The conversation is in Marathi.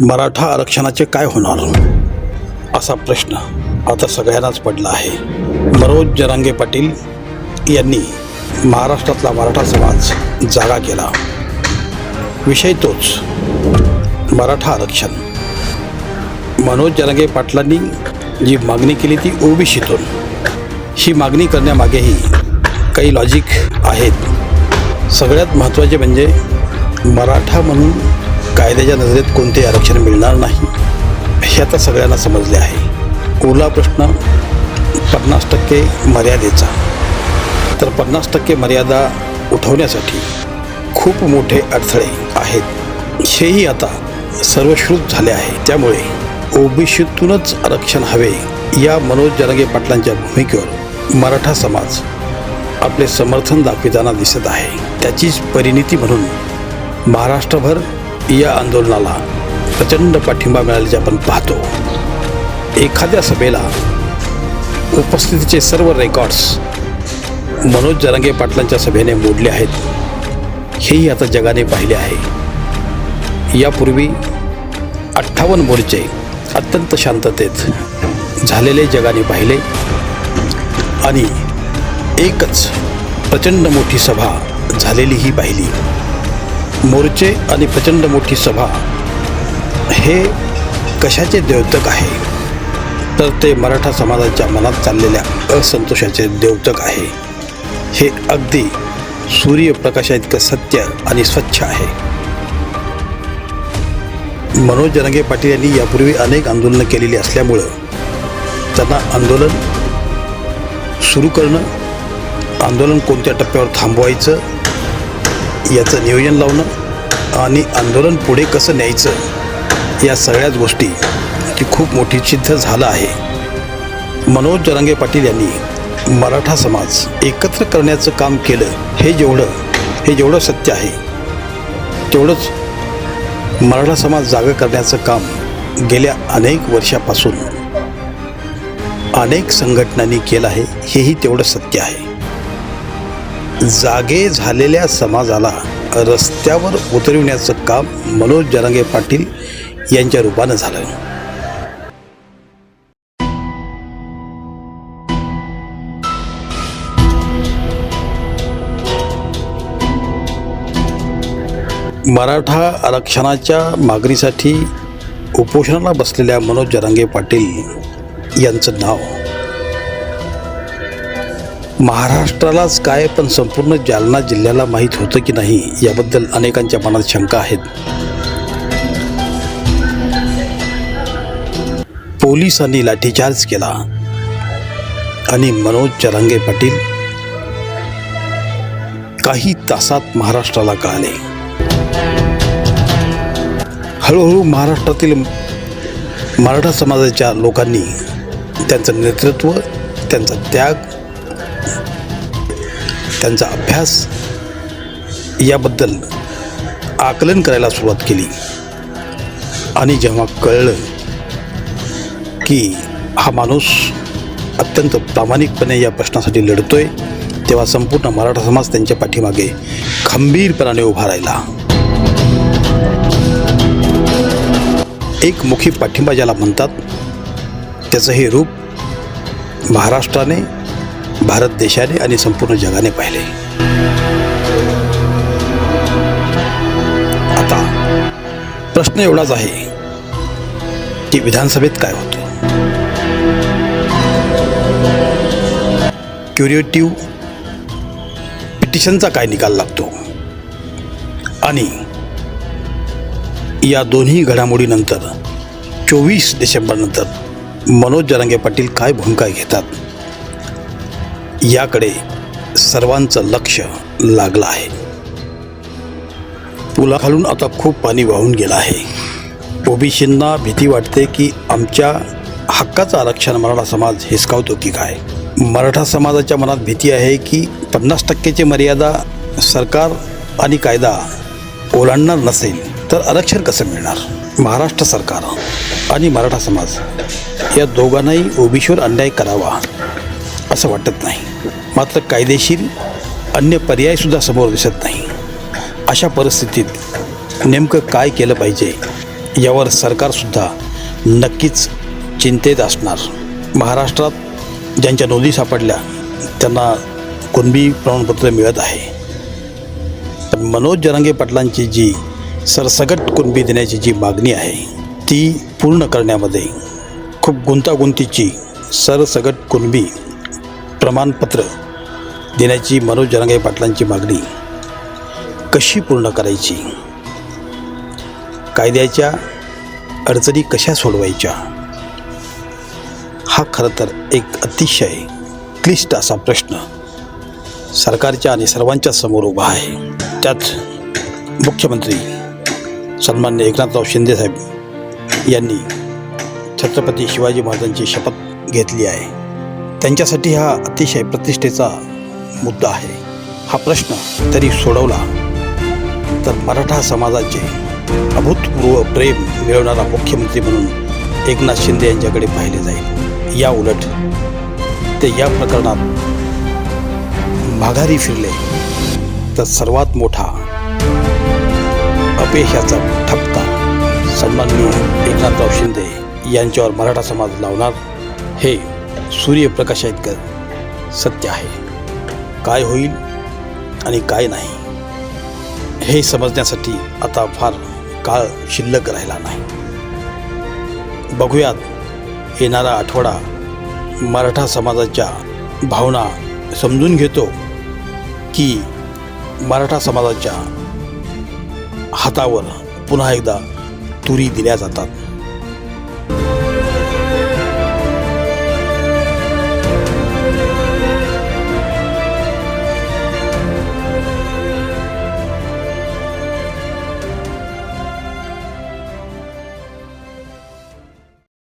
मराठा आरक्षणाचे काय होणार? असा प्रश्न आता सगळ्यांनाच पडला आहे. मनोज जरांगे पाटील यांनी महाराष्ट्रातला मराठा समाज जागा केला. विषय तोच. मराठा आरक्षण. मनोज जरांगे पाटलांनी जी मागणी केली ती ओबीसीतून. ही मागणी करण्यामागेही काही लॉजिक आहेत. सगळ्यात महत्त्वाचे म्हणजे मराठा म्हणून कायद्याच्या नजरेत कोणतेही आरक्षण मिळणार नाही हे आता सगळ्यांना समजले आहे. उरला प्रश्न पन्नास टक्के मर्यादेचा. तर पन्नास टक्के मर्यादा उठवण्यासाठी खूप मोठे अडथळे आहेत. हेही आता सर्वश्रुत झाले आहे. त्यामुळे ओबीसीतूनच आरक्षण हवे या मनोज जरांगे पाटलांच्या भूमिकेवर मराठा समाज आपले समर्थन दाखविताना दिसत आहे. त्याचीच परिणिती म्हणून महाराष्ट्रभर या आंदोलनाला प्रचंड पाठिंबा मिळाल्याचे आपण पाहतो. एखाद्या सभेला उपस्थितीचे सर्व रेकॉर्ड्स मनोज जरांगे पाटलांच्या सभेने मोडले आहेत. हेही आता जगाने पाहिले आहे. यापूर्वी अठ्ठावन्न मोर्चे अत्यंत शांततेत झालेले जगाने पाहिले आणि एकच प्रचंड मोठी सभा झालेलीही पाहिली. मोर्चे आणि प्रचंड मोठी सभा. हे कशाचे द्योतक आहे? तर ते मराठा समाजाच्या मनात चाललेल्या असंतोषाचे द्योतक आहे. हे अगदी सूर्यप्रकाशा इतकं सत्य आणि स्वच्छ आहे. मनोज जनगे पाटील यांनी यापूर्वी अनेक आंदोलनं केलेली असल्यामुळं त्यांना आंदोलन सुरू करणं आंदोलन कोणत्या टप्प्यावर थांबवायचं याचं नियोजन लावणं आणि आंदोलन पुढे कसं न्यायचं या सगळ्याच गोष्टी ती खूप मोठी सिद्ध झालं आहे. मनोज जरांगे पाटील यांनी मराठा समाज एकत्र करण्याचं काम केलं हे जेवढं हे जेवढं सत्य आहे तेवढंच मराठा समाज जागा करण्याचं काम गेल्या अनेक वर्षापासून अनेक संघटनांनी केलं आहे हेही तेवढं सत्य आहे. जागे झालेल्या समाजाला रस्त्यावर उतरविण्याचं काम मनोज जरांगे पाटील यांच्या रूपानं झालं. मराठा आरक्षणाच्या मागणीसाठी उपोषणाला बसलेल्या मनोज जरांगे पाटील यांचं नाव महाराष्ट्रालाच काय पण संपूर्ण जालना जिल्ह्याला माहीत होतं की नाही याबद्दल अनेकांच्या मनात शंका आहेत. पोलिसांनी लाठीचार्ज केला आणि मनोज चरांगे पाटील काही तासात महाराष्ट्राला कळाले. हळूहळू महाराष्ट्रातील मराठा समाजाच्या लोकांनी त्यांचं नेतृत्व त्यांचा त्याग त्यांचा अभ्यास याबद्दल आकलन करायला सुरुवात केली. आणि जेव्हा कळलं की हा माणूस अत्यंत प्रामाणिकपणे या प्रश्नासाठी लढतोय तेव्हा संपूर्ण मराठा समाज त्यांच्या पाठीमागे खंबीरपणाने उभा राहिला. एक मुखी पाठिंबा ज्याला म्हणतात त्याचं हे रूप महाराष्ट्राने भारत देशाने आणि संपूर्ण जगाने पाहिले. आता प्रश्न एवढाच आहे की विधानसभेत काय होतं? क्युरिएटिव्ह पिटिशनचा काय निकाल लागतो? आणि या दोन्ही घडामोडीनंतर चोवीस डिसेंबरनंतर मनोज जरांगे पाटील काय भूमिका घेतात? याकडे सर्वांचं लक्ष लागलं आहे. पुलाखालून आता खूप पाणी वाहून गेलं आहे. ओबीसींना भीती वाटते की आमच्या हक्काचं आरक्षण मराठा समाज हिसकावतो की काय? मराठा समाजाच्या मनात भीती आहे की पन्नास टक्केची मर्यादा सरकार आणि कायदा ओलांडणार नसेल तर आरक्षण कसं मिळणार? महाराष्ट्र सरकार आणि मराठा समाज या दोघांनाही ओबीसीवर अन्याय करावा. असं वाटत नाही. मात्र कायदेशीर अन्य पर्यायसुद्धा समोर दिसत नाही. अशा परिस्थितीत नेमकं काय केलं पाहिजे यावर सरकारसुद्धा नक्कीच चिंतेत असणार. महाराष्ट्रात ज्यांच्या नोंदी सापडल्या त्यांना कुणबी प्रमाणपत्र मिळत आहे. तर मनोज जरांगे पाटलांची जी सरसगट कुणबी देण्याची जी मागणी आहे ती पूर्ण करण्यामध्ये खूप गुंतागुंतीची सरसगट कुणबी प्रमाणपत्र देण्याची मनोज जरांगे पाटलांची मागणी कशी पूर्ण करायची? कायद्याच्या अडचणी कशा सोडवायच्या? हा खरं तर एक अतिशय क्लिष्ट असा प्रश्न सरकारच्या आणि सर्वांच्या समोर उभा आहे. त्यात मुख्यमंत्री सन्मान्य एकनाथराव शिंदेसाहेब यांनी छत्रपती शिवाजी महाराजांची शपथ घेतली आहे. त्यांच्यासाठी हा अतिशय प्रतिष्ठेचा मुद्दा आहे. हा प्रश्न तरी सोडवला तर मराठा समाजाचे अभूतपूर्व प्रेम मिळवणारा मुख्यमंत्री म्हणून एकनाथ शिंदे यांच्याकडे पाहिले जाईल. या उलट ते या प्रकरणात माघारी फिरले तर सर्वात मोठा अपयशाचा ठपका सन्माननीय एकनाथराव शिंदे यांच्यावर मराठा समाज लावणार हे सूर्यप्रकाशा इतकं सत्य आहे. काय होईल आणि काय नाही हे समजण्यासाठी आता फार काळ शिल्लक राहिला नाही. बघूयात येणारा आठवडा मराठा समाजाच्या भावना समजून घेतो की मराठा समाजाच्या हातावर पुन्हा एकदा तुरी दिल्या जातात.